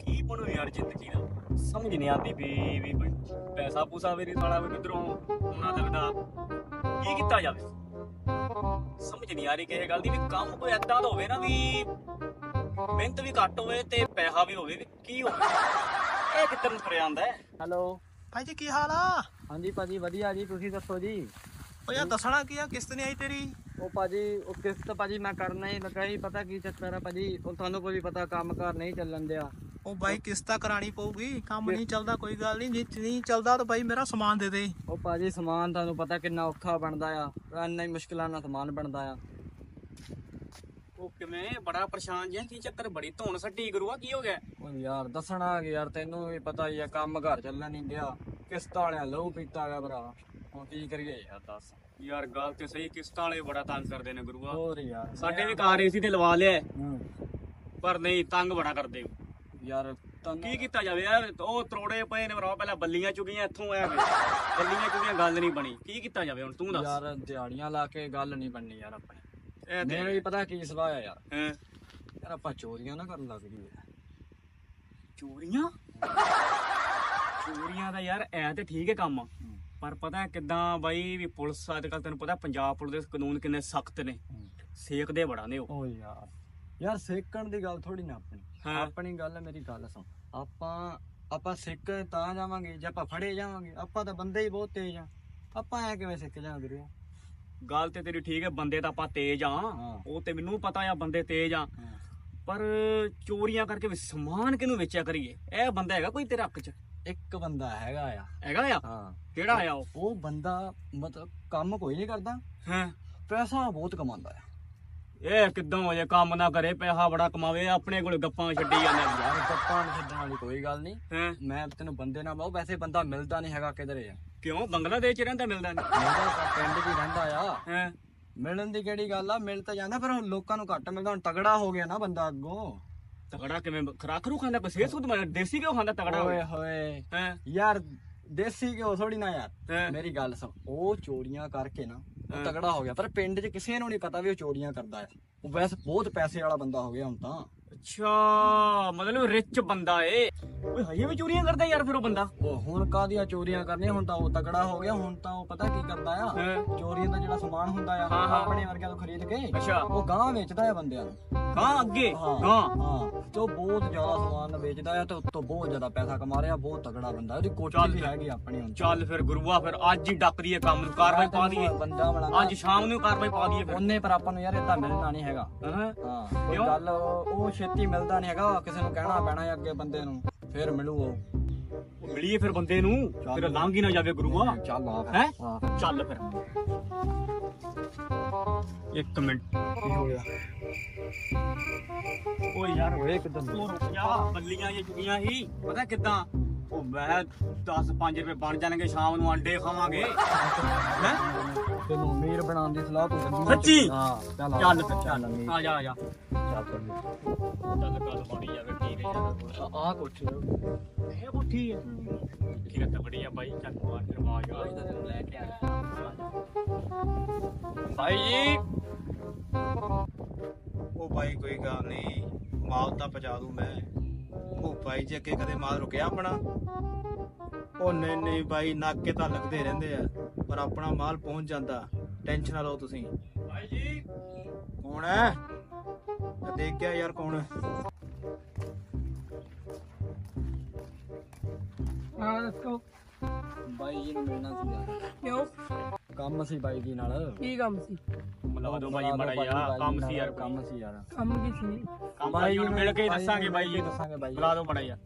ਕੀ ਬਣੂ ਯਾਰ ਜ਼ਿੰਦਗੀ ਦਾ? ਸਮਝ ਨਹੀਂ ਆਉਂਦੀ ਵੀ ਵੀ ਪੈਸਾ ਪੂਸਾ ਵੀ ਨਹੀਂ ਸਾਲਾ ਵੀ ਕਿਧਰੋਂ ਆਉਣਾ ਲੱਗਦਾ। ਕੀ ਕੀਤਾ ਜਾਵੇ? ਸਮਝ ਨਹੀਂ ਆ ਰਹੀ ਕਿਸੇ ਗੱਲ ਦੀ ਵੀ ਕੰਮ ਕੋਈ ਐਦਾਂ ਦਾ ਹੋਵੇ ਨਾ ਵੀ ਮਿਹਨਤ ਵੀ ਘੱਟ ਹੋਵੇ ਤੇ ਪੈਸਾ ਵੀ ਹੋਵੇ। ਵੀ ਕੀ ਹੋਵੇ ਇਹ ਕਿੱਧਰ ਨੂੰ ਤੁਰਿਆ ਆਂਦਾ ਹੈ? ਹੈਲੋ। ਭਾਈ ਜੀ ਕੀ ਹਾਲ ਆ? ਹਾਂਜੀ ਭਾਜੀ ਵਧੀਆ ਜੀ ਤੁਸੀਂ ਦੱਸੋ ਜੀ? ਓ ਯਾਰ ਦੱਸਣਾ ਕੀ ਆ ਕਿਸ਼ਤ ਨਹੀਂ ਆਈ ਤੇਰੀ? ਉਹ ਭਾਜੀ ਉਹ ਕਿਸ਼ਤ ਭਾਜੀ ਮੈਂ ਕਰਨਾ ਹੀ ਲੱਗਾ ਹੀ ਪਤਾ ਕੀ ਚੱਕਰ ਆ ਭਾਜੀ ਉਹ ਤੁਹਾਨੂੰ ਕੋਈ ਪਤਾ ਕੰਮ ਕਾਰ ਨਹੀਂ ਚੱਲਣ ਦਿਆ। ਉਹ ਬਾਈ ਕਿਸ਼ਤਾਂ ਕਰਾਣੀ ਪਊਗੀ ਕੰਮ ਨਹੀਂ ਚੱਲਦਾ ਕੋਈ ਗੱਲ ਨਹੀਂ ਜੇ ਨਹੀਂ ਚੱਲਦਾ ਤਾਂ ਬਾਈ ਮੇਰਾ ਸਮਾਨ ਦੇ ਦੇ। ਉਹ ਭਾਜੀ ਸਮਾਨ ਤੁਹਾਨੂੰ ਪਤਾ ਕਿੰਨਾ ਔਖਾ ਬਣਦਾ ਆ ਇੰਨਾ ਹੀ ਮੁਸ਼ਕਿਲਾਂ ਨਾਲ ਸਮਾਨ ਬਣਦਾ ਆ। ਉਹ ਕਿਵੇਂ ਬੜਾ ਪਰੇਸ਼ਾਨ ਜਿਹਾ ਕੀ ਚੱਕਰ ਬੜੀ ਧੌਣ ਸੱਟੀ ਗੁਰੂਆ ਕੀ ਹੋ ਗਿਆ? ਉਹ ਯਾਰ ਦੱਸਣਾ ਕਿ ਯਾਰ ਤੈਨੂੰ ਵੀ ਪਤਾ ਹੀ ਆ ਕੰਮ ਘਰ ਚੱਲਣ ਨਹੀਂ ਦਿਆ। ਕਿਸ਼ਤਾਂ ਵਾਲਿਆਂ ਲਹੂ ਪੀਤਾ ਗਿਆ ਭਰਾ। ਹੁਣ ਕੀ ਕਰੀਏ ਯਾਰ ਦੱਸ। ਯਾਰ ਗੱਲ ਤੇ ਸਹੀ ਕਿਸ਼ਤਾਂ ਵਾਲੇ ਬੜਾ ਤੰਗ ਕਰਦੇ ਨੇ ਗੁਰੂਆ। ਹੋਰ ਯਾਰ। ਸਾਡੇ ਵੀ ਕਾਰ ਏਸੀ ਤੇ ਲਵਾ ਲਿਆ। ਹੈ, ਹੂੰ। ਪਰ ਨਹੀਂ ਤੰਗ ਬੜਾ ਕਰਦੇ ਯਾਰ ਤੰਗ ਕੀ ਕੀਤਾ ਜਾਵੇ ਯਾਰ? ਉਹ ਤਰੋੜੇ ਪਏ ਨੇ ਭਰਾ ਪਹਿਲਾਂ ਬੱਲੀਆਂ ਚੁਗੀਆਂ ਇੱਥੋਂ ਵੇ ਬੱਲੀਆਂ ਚੁਗੀਆਂ ਗੱਲ ਨਹੀਂ ਬਣੀ। ਕੀ ਕੀਤਾ ਜਾਵੇ ਹੁਣ? ਤੂੰ ਦੱਸ। ਯਾਰ ਦਿਹਾੜੀਆਂ ਲਾ ਕੇ ਗੱਲ ਨਹੀਂ ਬਣਨੀ ਯਾਰ ਆਪਣੇ ਇਹ ਤੇ ਮੇਰੇ ਵੀ ਪਤਾ ਕੀ ਸਲਾਹ ਆ ਯਾਰ। ਹੈਂ, ਯਾਰ ਆਪਾਂ ਚੋਰੀਆਂ ਨਾ ਕਰਨ ਲੱਗ ਜੀਏ ਚੋਰੀਆਂ? ਚੋਰੀਆਂ ਦਾ ਯਾਰ ਐ ਤੇ ਠੀਕ ਹੈ ਕੰਮ। ਪਰ ਪਤਾ ਕਿਦਾਂ ਬਾਈ ਵੀ ਪੁਲਿਸ ਅੱਜ ਕੱਲ ਤੈਨੂੰ ਪਤਾ ਪੰਜਾਬ ਪੁਲਿਸ ਦੇ ਕਾਨੂੰਨ ਕਿੰਨੇ ਸਖਤ ਨੇ। ਸੇਕਦੇ ਬੜਾ ਨੇ ਉਹ। ਓ ਯਾਰ ਯਾਰ ਸੇਕਣ ਦੀ ਗੱਲ ਥੋੜੀ ਨਾ ਆਪਣੀ। ਹਾਂ। ਆਪਣੀ ਗੱਲ ਹੈ, ਮੇਰੀ ਗੱਲ ਸੁਣ। ਆਪਾਂ ਆਪਾਂ ਸਿੱਖ ਤਾਂ ਜਾਵਾਂਗੇ ਜੇ ਆਪਾਂ ਫੜੇ ਜਾਵਾਂਗੇ ਆਪਾਂ ਤਾਂ ਬੰਦੇ ਹੀ ਬਹੁਤ ਤੇਜ਼ ਆ। ਆਪਾਂ ਐ ਕਿਵੇਂ ਸਿੱਖ ਜਾਵਾਂਗੇ ਵੀਰੇ? ਗੱਲ ਤੇ ਤੇਰੀ ਠੀਕ ਹੈ ਬੰਦੇ ਤਾਂ ਆਪਾਂ ਤੇਜ਼ ਆ। ਉਹ ਤੇ ਮੈਨੂੰ ਪਤਾ ਆ ਬੰਦੇ ਤੇਜ਼ ਆ। ਪਰ ਚੋਰੀਆਂ ਕਰਕੇ ਵੀ ਸਮਾਨ ਕਿਨੂੰ ਵੇਚਿਆ ਕਰੀਏ? ਇਹ ਬੰਦਾ ਹੈਗਾ ਕੋਈ ਤੇਰੇ ਹੱਕ 'ਚ। ਇੱਕ ਬੰਦਾ ਹੈਗਾ ਆ। ਹੈਗਾ ਆ? ਹਾਂ। ਕਿਹੜਾ ਆ ਉਹ? ਉਹ ਬੰਦਾ ਮਤਲਬ ਕੰਮ ਕੋਈ ਨਹੀਂ ਕਰਦਾ। ਹਾਂ। ਪੈਸਾ ਬਹੁਤ ਕਮਾਉਂਦਾ ਆ। ਇਹ ਕਿਦਾਂ ਹੋ ਜੇ ਕੰਮ ਨਾ ਕਰੇ ਪੈਸਾ ਬੜਾ ਕਮਾਵੇ ਆਪਣੇ ਕੋਲ ਗੱਪਾਂ ਛੱਡੀ ਜਾਂਦੇ ਯਾਰ ਗੱਪਾਂ ਛੱਡਣ ਵਾਲੀ ਕੋਈ ਗੱਲ ਨਹੀਂ। ਮੈਂ ਤੈਨੂੰ ਬੰਦੇ ਨਾਲ ਬਹੁ ਵੈਸੇ ਬੰਦਾ ਮਿਲਦਾ ਨਹੀਂ ਹੈਗਾ ਕਿਧਰੇ ਆ। ਕਿਉਂ? ਬੰਗਲਾਦੇਸ਼ ਚ ਰਹਿੰਦਾ ਮਿਲਦਾ ਨਹੀਂ। ਮਿਲਦਾ ਪਿੰਡ 'ਚ ਰਹਿੰਦਾ ਆ। ਹੈ। ਮਿਲਣ ਦੀ ਕਿਹੜੀ ਗੱਲ ਆ? ਮਿਲ ਤਾਂ ਜਾਂਦਾ ਪਰ ਲੋਕਾਂ ਨੂੰ ਘੱਟ ਮਿਲਦਾ। ਹੁਣ ਤਗੜਾ ਹੋ ਗਿਆ ਨਾ ਬੰਦਾ ਅੱਗੋਂ। ਤਗੜਾ ਕਿਵੇਂ ਖਰਾਕ ਰੂ ਖਾਂਦਾ ਕੋਈ ਸੇਸ ਸੁਧ ਦੇਸੀ ਕਿਉਂ ਖਾਂਦਾ ਤਗੜਾ ਓਏ ਹੋਏ। ਹੈ? ਯਾਰ ਦੇਸੀ ਘਿਓ ਥੋੜੀ ਨਾ ਯਾਰ? ਮੇਰੀ ਗੱਲ ਸੁਣ ਉਹ ਚੋਰੀਆਂ ਕਰਕੇ ਨਾ ਉਹ ਤਗੜਾ ਹੋ ਗਿਆ। ਪਰ ਪਿੰਡ 'ਚ ਕਿਸੇ ਨੂੰ ਨਹੀਂ ਪਤਾ ਵੀ ਉਹ ਚੋਰੀਆਂ ਕਰਦਾ ਹੈ। ਉਹ ਵੈਸੇ ਬਹੁਤ ਪੈਸੇ ਵਾਲਾ ਬੰਦਾ ਹੋ ਗਿਆ ਹੁਣ ਤਾਂ। ਅੱਛਾ ਮਤਲਬ ਰਿਚ ਬੰਦਾ ਏ। ਓਏ ਹਜੇ ਵੀ ਚੋਰੀਆਂ ਕਰਦਾ ਯਾਰ ਫਿਰ ਉਹ ਬੰਦਾ? ਉਹ ਹੁਣ ਕਾਦੀਆਂ ਚੋਰੀਆਂ ਕਰਨੀਆਂ? ਹੁਣ ਤਾਂ ਉਹ ਤਗੜਾ ਹੋ ਗਿਆ ਹੁਣ ਤਾਂ ਉਹ ਪਤਾ ਕੀ ਕਰਦਾ ਆ। ਹੈਂ? ਚੋਰੀਆਂ ਦਾ ਜਿਹੜਾ ਸਮਾਨ ਹੁੰਦਾ ਆ ਹਾਂ, ਹਾਂ। ਆਪਣੇ ਵਰਗਿਆਂ ਤੋਂ ਖਰੀਦ ਕੇ ਅੱਛਾ। ਉਹ ਗਾਂ ਵੇਚਦਾ ਆ ਬੰਦਿਆਂ ਨੂੰ। ਕਾਂ ਅੱਗੇ? ਕਾਂ ਹਾਂ। ਤੇ ਉਹ ਬਹੁਤ ਜ਼ਿਆਦਾ ਸਮਾਨ ਵੇਚਦਾ ਆ ਤੇ ਉੱਤੋਂ ਬਹੁਤ ਜ਼ਿਆਦਾ ਪੈਸਾ ਕਮਾ ਰਿਹਾ ਬਹੁਤ ਤਗੜਾ ਬੰਦਾ। ਉਹਦੀ ਕੋਠੀ ਚੱਲ ਵੀ ਫਿਰ। ਹੈਗੀ ਆਪਣੀ ਹੁਣ। ਚੱਲ ਫਿਰ ਗੁਰੂਆ ਫਿਰ ਅੱਜ ਹੀ ਡੱਕ ਦਈਏ ਕੰਮ ਨੂੰ ਕਾਰਵਾਈ ਪਾ ਦਈਏ। ਬੰਦਾ ਅੱਜ ਸ਼ਾਮ ਨੂੰ ਕਾਰਵਾਈ ਪਾ ਦਈਏ ਫਿਰ। ਉਹਨੇ ਪਰ ਆਪਾਂ ਨੂੰ ਯਾਰ ਇਦਾਂ ਮਿਲਣਾ ਨਹੀਂ ਹੈਗਾ। ਹੈਂ? ਹਾਂ। ਕਿਉਂ? ਗੱਲ ਉਹ ਉਹ ਛੇਤੀ ਮਿਲਦਾ ਨਹੀਂ ਹੈਗਾ ਕਿਸੇ ਨੂੰ ਕਹਿਣਾ ਪੈਣਾ ਹੈ ਅੱਗੇ ਬੰਦੇ ਨੂੰ ਫਿਰ ਮਿਲੂ ਉਹ ਮਿਲੀਏ ਫਿਰ ਬੰਦੇ ਨੂੰ ਫਿਰ ਲੰਘ ਹੀ ਨਾ ਜਾਵੇ ਗੁਰੂਆ। ਚੱਲ ਆ ਫਿਰ। ਹੈ? ਹਾਂ ਚੱਲ ਫਿਰ। ਇੱਕ ਮਿੰਟ। ਕੀ ਹੋ ਗਿਆ? ਓ ਯਾਰ ਓਏ ਕਿਦਾਂ? ਉਹ ਰੁਕ ਜਾ ਬੱਲੀਆਂ ਜੇ ਚੁਗੀਆਂ ਸੀ। ਪਤਾ ਕਿਦਾਂ? ਉਹ ਮੈਂ 10 5 ਰੁਪਏ ਬਣ ਜਾਣਗੇ ਸ਼ਾਮ ਨੂੰ ਅੰਡੇ ਖਾਵਾਂਗੇ। ਹੈ? ਤੈਨੂੰ ਅਮੀਰ ਬਣਾਉਣ ਦੀ ਸਲਾਹ ਤੂੰ ਦਿੰਦੀ ਸੱਚੀ? ਹਾਂ ਚੱਲ। ਚੱਲ ਫਿਰ ਚੱਲ। ਅਮੀਰ। ਆ ਜਾ ਆ ਜਾ। ਚੱਲ ਗੱਲ ਬਣੀ ਜਾਵੇ ਠੀਕ ਹੈ ਆ ਕੁਛ। ਇਹ ਕੋਠੀ ਹੈ ਕੀ ਕਰਤਾ ਬੜੀ ਆ ਬਾਈ ਚੱਲ ਮਾਰ ਫਿਰ ਆਵਾਜ਼ ਆ ਲੈ ਕੇ ਆ। ਬਾਈ ਜੀ। ਉਹ ਬਾਈ ਕੋਈ ਗੱਲ ਨਹੀਂ। ਮਾਲ ਤਾਂ ਪਹੁੰਚਾ ਦੂੰ ਮੈਂ। ਉਹ ਬਾਈ ਜੀ ਅੱਗੇ ਕਦੇ ਮਾਲ ਰੁਕਿਆ ਆਪਣਾ? ਉਹ ਨਹੀਂ ਨਹੀਂ ਬਾਈ ਨਾਕੇ ਤਾਂ ਲੱਗਦੇ ਰਹਿੰਦੇ ਆ ਪਰ ਆਪਣਾ ਮਾਲ ਪਹੁੰਚ ਜਾਂਦਾ। ਟੈਨਸ਼ਨ ਨਾ ਲਓ ਤੁਸੀਂ। ਬਾਈ ਜੀ। ਕੌਣ ਹੈ ਮੈਂ ਦੇਖ ਗਿਆ ਯਾਰ ਕੌਣ ਹੈ ਹਾਂ ਦੱਸੋ। ਬਾਈ ਜੀ ਨੂੰ ਮਿਲਣਾ ਸੀ ਯਾਰ ਕਿਉਂ? ਕੰਮ ਸੀ ਬਾਈ ਜੀ ਨਾਲ। ਕੀ ਕੰਮ ਸੀ? ਮਿਲਾ ਦੋ ਬਾਈ ਮੜਾ ਯਾਰ ਕੰਮ ਸੀ ਯਾਰ ਕੰਮ ਸੀ ਯਾਰ। ਕੰਮ ਕੀ ਸੀ? ਕੰਮ ਬਾਈ ਨੂੰ ਮਿਲ ਕੇ ਹੀ ਦੱਸਾਂਗੇ ਬਾਈ ਜੀ। ਦੱਸਾਂਗੇ ਬਾਈ ਬੁਲਾ ਦੋ ਮੜਾ ਯਾਰ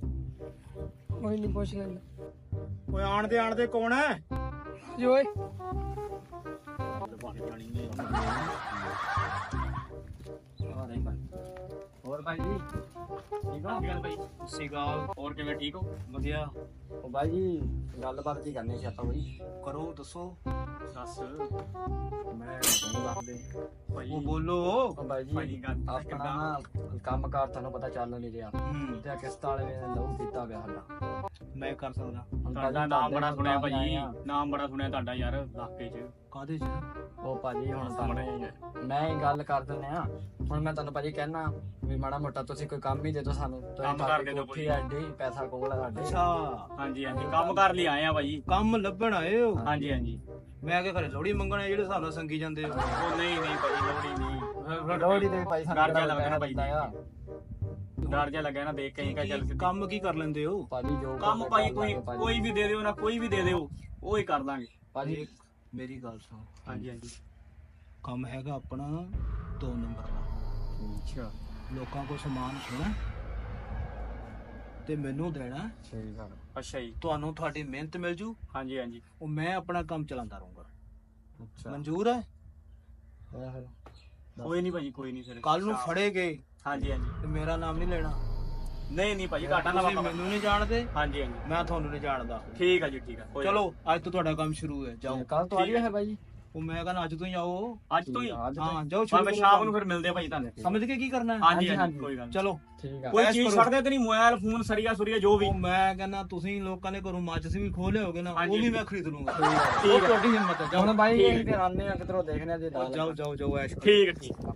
ਕੋਈ ਨਹੀਂ ਪੁੱਛ ਲੈਂਦਾ। ਓਏ ਆਣ ਦੇ ਆਣ ਦੇ ਕੌਣ ਹੈ? ਜੀ ਓਏ। ਹੋਰ ਬਾਈ ਜੀ ਠੀਕ ਹੋ? ਗੱਲ ਬਾਈ ਸਿਗਾਲ ਹੋਰ ਕਿਵੇਂ ਠੀਕ ਹੋ? ਵਧੀਆ। ਉਹ ਬਾਈ ਜੀ ਗੱਲਬਾਤ ਕੀ ਕਰਨੀ ਸੀ ਆਪਾਂ ਬਈ? ਕਰੋ ਦੱਸੋ। ਦੱਸ। ਮੈਂ ਤੁਹਾਨੂੰ ਦੱਸ ਦੇ ਭਾਈ ਉਹ ਬੋਲੋ। ਉਹ ਬਾਈ ਭਾਈ ਜੀ ਆਪਣਾ ਨਾ ਕੰਮਕਾਰ ਤੁਹਾਨੂੰ ਪਤਾ ਚੱਲ ਨਹੀਂ ਰਿਹਾ। ਤੇ ਕਿਸ਼ਤ ਵਾਲੇ ਨੇ ਲਹੂ ਪੀਤਾ ਪਿਆ ਸਾਡਾ। ਮੈਂ ਕਰ ਸਕਦਾ। ਤੁਹਾਡਾ ਨਾਮ ਬੜਾ ਸੁਣਿਆ ਭਾਜੀ। ਨਾਮ ਬੜਾ ਸੁਣਿਆ ਤੁਹਾਡਾ ਯਾਰ ਇਲਾਕੇ 'ਚ। ਕਾਦੇ ਚ? ਉਹ ਭਾਜੀ ਹੁਣ ਸਾਹਮਣੇ ਹੀ ਤੁਹਾਨੂੰ ਮੈਂ ਹੀ ਗੱਲ ਕਰ ਦਿੰਦੇ ਆ ਹੁਣ ਮੈਂ ਤੁਹਾਨੂੰ ਭਾਜੀ ਕਹਿਣਾ ਵੀ ਮਾੜਾ ਮੋਟਾ ਤੁਸੀਂ ਕੋਈ ਕੰਮ ਹੀ ਦੇ ਦਿਓ ਸਾਨੂੰ। ਕੰਮ ਕਰ ਦੇ ਦਿਓ ਕੋਈ। ਐਡੀ ਪੈਸਾ ਕੋਲ ਆ ਸਾਡੇ। ਅੱਛਾ। ਹਾਂਜੀ ਹਾਂਜੀ। ਕੰਮ ਕਰ ਲਈ ਆਏ ਆ ਭਾਜੀ। ਕੰਮ ਲੱਭਣ ਆਏ ਹੋ? ਹਾਂਜੀ ਹਾਂਜੀ। ਮੈਂ ਕਿ ਘਰੇ ਲੋੜੀ ਮੰਗਣੇ ਜਿਹੜੇ ਹਿਸਾਬ ਨਾਲ ਸੰਗੀ ਜਾਂਦੇ ਹੋ। ਉਹ ਨਹੀਂ ਨਹੀਂ ਭਾਜੀ ਲੋੜੀ ਨਹੀਂ। ਲੋੜੀ ਦੇ ਭਾਈ ਸਾਨੂੰ ਲੱਗਦਾ ਪੈਸਾ ਭਾਈ ਡਰ ਜਿਹਾ ਲੱਗਿਆ ਨਾ ਦੇਖ ਕੇ ਹੀ ਕਾ ਚੱਲ ਕੀ- ਕੰਮ ਕੀ ਕਰ ਲੈਂਦੇ ਹੋ? ਭਾਜੀ ਜੋ ਕੰਮ ਭਾਈ ਕੋਈ ਲਾਂਗੇ। ਕੋਈ ਵੀ ਦੇ ਦਿਓ ਨਾ ਕੋਈ ਵੀ ਦੇ ਦਿਓ ਉਹ ਹੀ ਕਰ ਦਾਂਗੇ ਭਾਜੀ ਮੇਰੀ ਗੱਲ ਸੁਣ। ਹਾਂਜੀ ਹਾਂਜੀ। ਕੰਮ ਹੈਗਾ ਆਪਣਾ 2 ਨੰਬਰ ਦਾ। ਅੱਛਾ। ਲੋਕਾਂ ਕੋ ਸਮਾਨ ਖੋਣਾ ਤੇ ਮੈਨੂੰ ਦੇਣਾ। ਸਹੀ ਗੱਲ। ਅੱਛਾ ਜੀ। ਤੁਹਾਨੂੰ ਤੁਹਾਡੀ ਮਿਹਨਤ ਮਿਲ ਜੂ। ਹਾਂਜੀ ਹਾਂਜੀ। ਉਹ ਮੈਂ ਆਪਣਾ ਕੰਮ ਚਲਾਉਂਦਾ ਰਹੂੰਗਾ। ਅੱਛਾ। ਮਨਜ਼ੂਰ ਹੈ? ਕੋਈ ਨਹੀਂ ਭਾਜੀ ਕੋਈ ਨਹੀਂ ਫਿਰ। ਕੱਲ ਨੂੰ ਫੜੇ ਗਏ ਹਾਂਜੀ ਹਾਂਜੀ। ਤੇ ਮੇਰਾ ਨਾਮ ਨਹੀਂ ਲੈਣਾ? ਨਹੀਂ ਨਹੀਂ ਭਾਜੀ ਘਾਟਾ ਨਾ ਤੁਸੀਂ ਵਾਪਾ ਮੈਨੂੰ ਨਹੀਂ ਜਾਣਦੇ? ਹਾਂਜੀ ਹਾਂਜੀ। ਮੈਂ ਤੁਹਾਨੂੰ ਨਹੀਂ ਜਾਣਦਾ। ਠੀਕ ਆ ਜੀ ਠੀਕ ਆ। ਕੋਈ ਚਲੋ ਅੱਜ ਤੋਂ ਤੁਹਾਡਾ ਕੰਮ ਸ਼ੁਰੂ ਹੈ ਜਾਓ। ਕੱਲ ਤੋਂ ਆ। ਹੈ। ਭਾਈ ਉਹ ਮੈਂ ਕਹਿੰਦਾ ਅੱਜ ਤੋਂ ਹੀ ਆਓ। ਅੱਜ ਤੋਂ ਹੀ ਤੋਂ ਹਾਂ। ਜਾਓ ਸ਼ੁਰੂ ਮੈਂ ਸ਼ਾਮ। ਨੂੰ ਫਿਰ ਮਿਲਦੇ ਆ ਭਾਜੀ ਤੁਹਾਨੂੰ। ਸਮਝ ਕੇ ਕੀ ਕਰਨਾ ਹੈ? ਹਾਂਜੀ ਹਾਂਜੀ, ਕੋਈ ਗੱਲ ਨੀ। ਚਲੋ ਠੀਕ ਆ। ਕੋਈ ਚੀਜ਼। ਛੱਡਦੇ ਤੇ ਨਹੀਂ ਮੋਬਾਈਲ ਫੋਨ ਸਰੀਆ ਸੁਰੀਆ ਜੋ ਵੀ। ਉਹ ਮੈਂ ਕਹਿੰਦਾ ਤੁਸੀਂ ਲੋਕਾਂ ਨੇ ਘਰੋਂ ਮਾਚਸ ਵੀ ਖੋਹ ਲਿਆਓਗੇ ਨਾ ਉਹ। ਵੀ ਮੈਂ ਖਰੀਦ ਲੂੰਗਾ। ਠੀਕ ਉਹ ਹੈ। ਤੁਹਾਡੀ ਹਿੰਮਤ ਹੈ ਹੁਣ ਜਾਓ ਭਾਈ ਠੀਕ ਇਹ ਫਿਰ ਆਨੇ ਆ ਕਿਧਰੋਂ ਦੇਖਨੇ ਆ ਜੇ ਜਾਓ ਜਾਓ ਜਾਓ ਜਾਓ ਐਸ਼। ਠੀਕ ਠੀਕ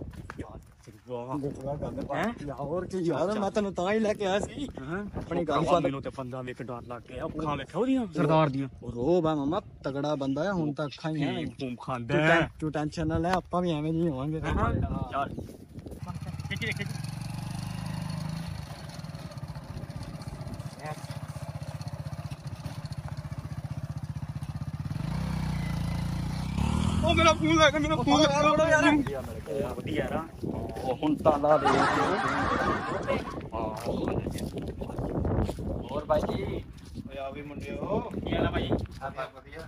ਹੈ? ਹੈ ਹੋਰ ਕੀ ਯਾਰ ਮੈਂ ਤੈਨੂੰ ਤਾਂ ਹੀ ਲੈ ਕੇ ਆਇਆ ਸੀ। ਆਪਣੀ ਗੱਲ ਸੁਣ। ਮੈਨੂੰ ਤੇ ਬੰਦਾ ਵੇਖ ਡਰ ਲੱਗ ਗਿਆ। ਅੱਖਾਂ ਵੇਖਿਆ ਉਹਦੀਆਂ? ਸਰਦਾਰ ਦੀਆਂ। ਉਹ ਰੋਬ ਆ ਮਮਾ ਤਗੜਾ ਬੰਦਾ ਆ ਹੁਣ ਤਾਂ ਅੱਖਾਂ ਹੀ ਆ ਤੂੰ ਖਾਂਦਾ ਟੈਂ- ਤੂੰ ਟੈਨਸ਼ਨ ਨਾ ਲੈ ਆਪਾਂ ਵੀ ਐਵੇਂ ਨਹੀਂ ਹੋਵਾਂਗੇ। ਯਾਰ ਉਹ ਮੇਰਾ ਫੋਨ ਲੈ ਕੇ ਮੇਰਾ ਫੋਨ ਲੈ ਯਾਰ। ਵਧੀਆ ਨਾ ਉਹ ਹੁਣ ਤਾਂ ਲਾ ਦੇ। ਹੋਰ ਭਾਈ ਜੀ? ਓਏ ਆ ਵੀ ਮੁੰਡਿਓ। ਕੀ ਹਾਲ ਆ ਭਾਈ ਵਧੀਆ।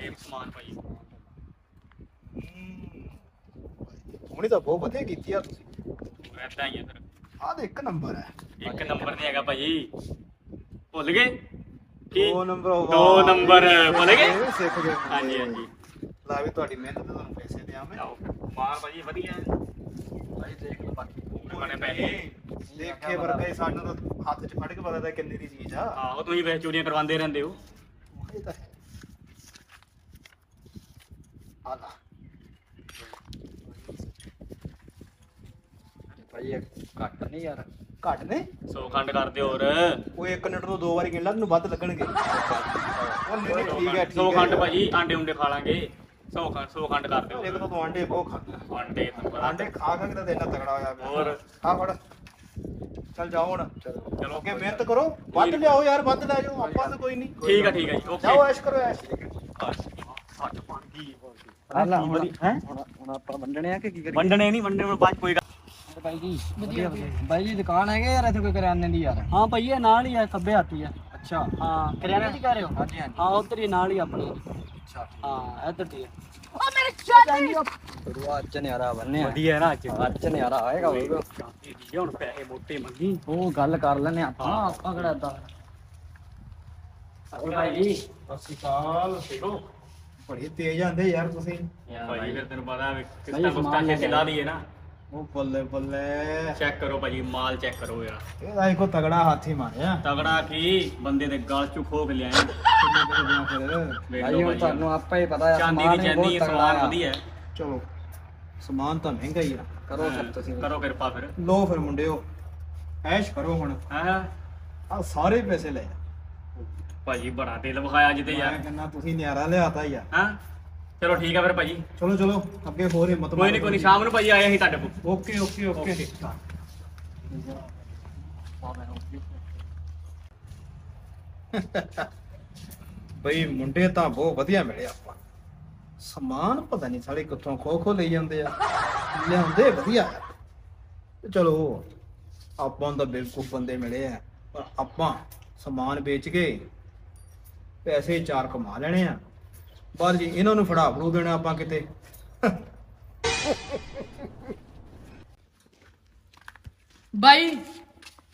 ਇਹ ਸਮਾਨ ਭਾਈ ਹੁਣੀ ਤਾਂ ਬਹੁਤ ਵਧੀਆ ਕੀਤੀ ਆ ਤੁਸੀਂ। ਐਦਾਂ ਹੀ ਆ ਫਿਰ। ਆਹ ਤਾਂ ਇੱਕ ਨੰਬਰ ਹੈ। ਇੱਕ ਨੰਬਰ ਤੇ ਹੈਗਾ ਭਾਈ ਭੁੱਲ ਗਏ? ਕੀ? ਦੋ ਨੰਬਰ ਹੋ ਦੋ ਨੰਬਰ ਭੁੱਲ ਗਏ? ਇਹ ਸਿੱਖ ਗਏ। ਹਾਂਜੀ ਹਾਂਜੀ। ਲਾ ਵੀ ਤੁਹਾਡੀ ਮਿਹਨਤ ਤੇ ਤੁਹਾਨੂੰ ਪੈਸੇ ਦਿਆਂਗੇ ਲਓ ਮਾਰ ਭਾਜੀ ਵਧੀਆ। ਭਾਈ ਦੇਖ ਲਓ ਬਾਕੀ ਬਣੇ ਪੈਸੇ ਦੇਖੇ ਵਰਗੇ ਸਾਨੂੰ ਤਾਂ ਹੱਥ 'ਚ ਫੜ ਕੇ ਪਤਾ ਤਾਂ ਕਿੰਨੀ ਦੀ ਚੀਜ਼ ਆ। ਆਹੋ ਤੁਸੀਂ ਵੈਸੇ ਚੋਰੀਆਂ ਕਰਵਾਉਂਦੇ ਰਹਿੰਦੇ ਹੋ। ਇਹ ਤਾਂ ਹੈ। ਆ ਲਾ। ਭਾਈ ਇਹ ਘੱਟ ਨਹੀਂ ਯਾਰ। ਘੱਟ ਨੇ? ਸੌ ਖੰਡ ਕਰਦੇ ਹੋਰ। ਉਹ ਇੱਕ ਮਿੰਟ ਤੋਂ ਦੋ ਵਾਰੀ ਗਿਣ ਲਾ ਤੈਨੂੰ ਵੱਧ ਲੱਗਣਗੇ। ਉਹ ਨਹੀਂ ਨਹੀਂ ਠੀਕ ਹੈ ਠੀਕ ਸੌ ਹੈ। ਖੰਡ ਭਾਜੀ ਆਂਡੇ ਉਂਡੇ ਖਾ ਲਾਂਗੇ। ਸੌ ਖੰਡ ਸੌ ਖੰਡ ਕਰ ਦਿਓ। ਇੱਕ ਤਾਂ ਤੂੰ ਆਂਡੇ ਬਹੁਤ ਖਾਂਦਾ ਆਂਡੇ ਤੁਹਾਨੂੰ ਪਤਾ ਆਂਡੇ ਖਾ ਖਾ ਕੇ ਤਾਂ ਇੰਨਾ ਤਗੜਾ ਹੋਇਆ ਪਿਆ ਹੋਰ। ਆ ਫੜ। ਚੱਲ ਜਾਓ ਹੁਣ। ਚਲੋ। ਅੱਗੇ ਮਿਹਨਤ ਕਰੋ। ਵੱਧ ਲਿਆਓ ਯਾਰ ਵੱਧ ਲੈ ਜਾਓ। ਆਪਾਂ ਤਾਂ ਕੋਈ ਨਹੀਂ। ਠੀਕ ਆ ਠੀਕ ਆ ਜੀ ਜਾਓ ਓਕੇ ਐਸ਼ ਕਰੋ ਐਸ਼। ਸੱਟ ਬਣ ਗਈ ਹਾਲਾ ਹੁਣ ਹੈ? ਹੁਣ ਹੁਣ ਆਪਾਂ ਵੰਡਣੇ ਆ ਕਿ ਕੀ ਕਰੀਏ? ਵੰਡਣੇ ਨਹੀਂ ਵੰਡਣੇ ਹੁਣ ਬਾਅਦ 'ਚ ਕੋਈ ਗੱਲ ਭਾਈ ਜੀ ਵਧੀਆ ਵਧੀਆ। ਭਾਈ ਜੀ ਦੁਕਾਨ ਹੈਗੇ ਯਾਰ? ਇੱਥੇ ਕੋਈ ਕਰਿਆਨੇ ਦੀ ਯਾਰ। ਹਾਂ ਭਾਈ ਇਹ ਨਾਲ ਹੀ ਆ ਖੱਬੇ ਹੱਥੀ ਆ। ਅੱਛਾ ਹਾਂ ਕਰਿਆਨਾ ਦੀ ਕਹਿ ਰਹੇ ਹੋ? ਹਾਂਜੀ ਹਾਂਜੀ। ਹਾਂ ਉਧਰ ਹੀ ਨਾਲ ਹੀ ਆਪਣੀ। ਅੱਛਾ ਹਾਂ ਇੱਧਰ ਦੀ। ਗੁਰੂ ਅੱਜ ਨਿਆਰਾ ਬੰਨੇ ਵਧੀਆ ਨਾ ਅੱਜ। ਅੱਜ ਨਿਆਰਾ ਆਏਗਾ ਉਹ ਇਹ ਹੁਣ ਪੈਸੇ ਮੋਟੇ ਮੰਗੀ। ਉਹ ਗੱਲ ਕਰ ਲੈਨੇ ਆਪਾਂ ਆਪਾਂ ਕਿਹੜਾ ਏਦਾਂ? ਅਸਲ ਭਾਈ ਜੀ? ਸਤਿ ਸ਼੍ਰੀ ਦੇਖੋ ਬੜੀ ਤੇਜ਼ ਆਂਦੇ ਯਾਰ ਤੁਸੀਂ। ਭਾਈ ਫਿਰ ਤੈਨੂੰ ਪਤਾ ਵੀ ਕਿਸਤਾ ਕੁਸਤਾ ਛੇਤੀ ਲਾ ਲਈਏ ਨਾ। ਉਹ ਬੱਲੇ ਬੱਲੇ। ਚੈੱਕ ਕਰੋ ਭਾਜੀ ਮਾਲ ਚੈੱਕ ਕਰੋ ਯਾਰ। ਇਹਦਾ ਇੱਕੋ ਤਗੜਾ ਹੱਥ ਮਾਰਿਆ। ਤਗੜਾ ਕੀ? ਬੰਦੇ ਦੇ ਗਲ ਚੋਂ ਖੋਕ ਲਿਆ ਕਿੰਨੇ ਕਿੰਨੇ ਦਿਨਾਂ ਫਿਰ? ਵੇਖ ਭਾਈ ਹੁਣ ਤੁਹਾਨੂੰ ਆਪਾ ਹੀ ਪਤਾ ਹੈ ਚਾਂਦੀ ਸਮਾਨ ਦੀ ਚੈਨੀ ਸਮਾਨ। ਵਧੀਆ। ਹੈ ਚਲੋ ਸਮਾਨ ਤਾਂ ਮਹਿੰਗਾ ਹੀ ਆ। ਕਰੋ ਫਿਰ ਤੁਸੀਂ ਕਰੋ ਕਿਰਪਾ ਫਿਰ। ਲੋ ਫਿਰ ਮੁੰਡਿਓ ਐਸ਼ ਕਰੋ ਹੁਣ। ਹਾਂ? ਆ ਸਾਰੇ ਪੈਸੇ ਲੈ ਭਾਜੀ ਬੜਾ ਦਿਲ ਵਿਖਾਇਆ ਜਿੱਤੇ ਯਾਰ। ਕਹਿੰਦਾ ਤੁਸੀਂ ਨਿਆਰਾ ਲਿਆਤਾ ਯਾਰ ਹਾਂ? ਚਲੋ ਠੀਕ ਆ ਫਿਰ ਭਾਜੀ। ਚਲੋ ਚਲੋ ਅੱਗੇ ਹੋਰ ਹਿੰਮਤ ਕੋਈ ਨਹੀਂ ਕੋਈ ਨਹੀਂ ਸ਼ਾਮ ਨੂੰ ਭਾਜੀ ਆਇਆ ਸੀ ਤੁਹਾਡੇ ਕੋਲ। Okay okay okay. ਬਈ ਮੁੰਡੇ ਤਾਂ ਬਹੁਤ ਵਧੀਆ ਮਿਲੇ ਆਪਾਂ। ਸਮਾਨ ਪਤਾ ਨਹੀਂ ਸਾਲੇ ਕਿੱਥੋਂ ਖੋ ਖੋ ਲਈ ਜਾਂਦੇ ਆ। ਲਿਆਉਂਦੇ ਵਧੀਆ। ਤੇ ਚਲੋ ਆਪਾਂ ਤਾਂ ਬਿਲਕੁਲ ਬੰਦੇ ਮਿਲੇ ਆ। ਪਰ ਆਪਾਂ ਸਮਾਨ ਵੇਚ ਕੇ ਪੈਸੇ ਚਾਰ ਕਮਾ ਲੈਣੇ ਆ। ਬਾਅਦ ਜੀ ਇਹਨਾਂ ਨੂੰ ਫੜਾ ਫੜੂ ਦੇਣਾ ਆਪਾਂ ਕਿਤੇ। ਬਾਈ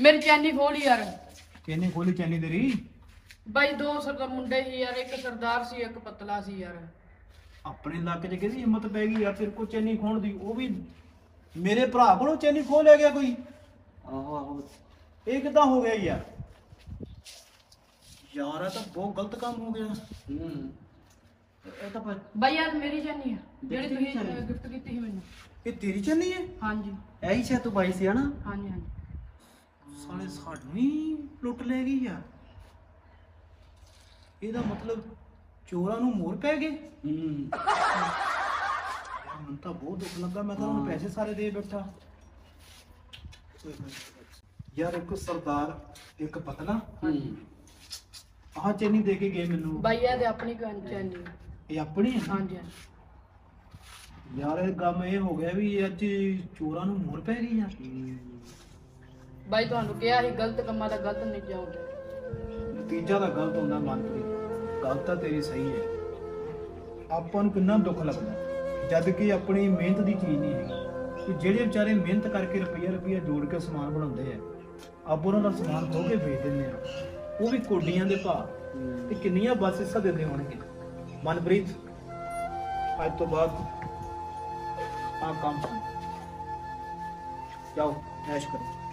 ਮੇਰੀ ਚੈਨੀ ਖੋਲ ਯਾਰ। ਕਿਹਨੇ ਖੋਲੀ ਚੈਨੀ ਤੇਰੀ? ਬਾਈ ਦੋ ਸਰਦਾਰ ਮੁੰਡੇ ਸੀ ਯਾਰ ਇੱਕ ਸਰਦਾਰ ਸੀ ਇੱਕ ਪਤਲਾ ਸੀ ਯਾਰ। ਆਪਣੇ ਲੱਕ 'ਚ ਕਿਹਦੀ ਹਿੰਮਤ ਪੈ ਗਈ ਯਾਰ ਤੇਰੇ ਕੋਲ ਚੈਨੀ ਖੋਣ ਦੀ? ਉਹ ਵੀ ਮੇਰੇ ਭਰਾ ਕੋਲੋਂ ਚੈਨੀ ਖੋਹ ਲੈ ਗਿਆ ਕੋਈ? ਆਹੋ ਆਹੋ। ਇਹ ਕਿੱਦਾਂ ਹੋ ਗਿਆ ਯਾਰ? ਯਾਰ ਇਹ ਤਾਂ ਬਹੁਤ ਗਲਤ ਕੰਮ ਹੋ ਗਿਆ। ਹੂੰ। ਇਹ ਤਾਂ ਭਾਈ- ਬਾਈ ਯਾਰ ਮੇਰੀ ਚੈਨੀ ਆ। ਜਿਹੜੀ ਦਿੱਤੀ ਤੁਸੀਂ ਚੈਨੀ? ਗਿਫਟ ਕੀਤੀ ਸੀ ਮੈਨੂੰ। ਇਹ ਤੇਰੀ ਚੈਨੀ ਹੈ? ਹਾਂਜੀ। ਐਹੀ ਸ਼ਾ ਤੂੰ ਬਾਈ ਸੀ ਹਨਾ? ਹਾਂਜੀ ਹਾਂਜੀ। ਸਾਲੇ ਸਾਡੀ ਹੀ ਲੁੱਟ ਲੈ ਗਈ ਯਾਰ ਇਹਦਾ ਮਤਲਬ ਚੋਰਾਂ ਨੂੰ ਮੋਰ ਪੈ ਗਏ? ਹੂੰ। ਯਾਰ ਮੈਨੂੰ ਤਾਂ ਬਹੁਤ ਦੁੱਖ ਲੱਗਾ। ਮੈਂ ਤਾਂ ਉਹਨੂੰ ਪੈਸੇ ਸਾਰੇ ਦੇ ਬੈਠਾ। ਯਾਰ ਇੱਕ ਸਰਦਾਰ ਇੱਕ ਪਤਲਾ। ਹੂੰ। ਆਹ ਚੈਨੀ ਦੇ ਕੇ ਗਏ ਮੈਨੂੰ। ਬਾਈ ਤੇ ਆਪਣੀ ਕ- ਚੈਨੀ ਆ। ਇਹ ਆਪਣੀ ਹੈ? ਹਾਂਜੀ ਹਾਂਜੀ। ਯਾਰ ਇਹ ਕੰਮ ਇਹ ਹੋ ਗਿਆ ਵੀ ਅੱਜ ਚੋਰਾਂ ਨੂੰ ਮੋਰ ਪੈ ਗਈ ਯਾਰ ਬਾਈ ਤੁਹਾਨੂੰ ਕਿਹਾ ਸੀ ਗਲਤ ਕੰਮਾਂ ਦਾ ਗਲਤ ਨਹੀਂ ਜਾਉਂਦੇ ਨਤੀਜਾ ਤਾਂ ਗਲਤ ਹੁੰਦਾ ਮਨਪ੍ਰੀਤ। ਗੱਲ ਤਾਂ ਤੇਰੀ ਸਹੀ ਹੈ। ਆਪਾਂ ਨੂੰ ਕਿੰਨਾ ਦੁੱਖ ਲੱਗਦਾ। ਜਦ ਕਿ ਆਪਣੀ ਮਿਹਨਤ ਦੀ ਚੀਜ਼ ਨਹੀਂ ਹੈਗੀ। ਕਿ ਜਿਹੜੇ ਵਿਚਾਰੇ ਮਿਹਨਤ ਕਰਕੇ ਰੁਪਈਆ ਰੁਪਈਆ ਜੋੜ ਕੇ ਸਮਾਨ ਬਣਾਉਂਦੇ ਆ ਆਪ ਉਹਨਾਂ ਦਾ ਸਮਾਨ ਖੋ ਕੇ ਵੇਚ ਦਿੰਦੇ ਆ। ਉਹ ਵੀ ਕੋਡੀਆਂ ਦੇ ਭਾਅ। ਤੇ ਕਿੰਨੀਆਂ ਬੱਸ ਹਿੱਸਾ ਦਿੰਦੇ ਹੋਣਗੇ। ਮਨਪ੍ਰੀਤ ਅੱਜ ਤੋਂ ਬਾਅਦ ਆ ਕੰਮ ਜਾਓ ਐਸ਼ ਕਰੋ।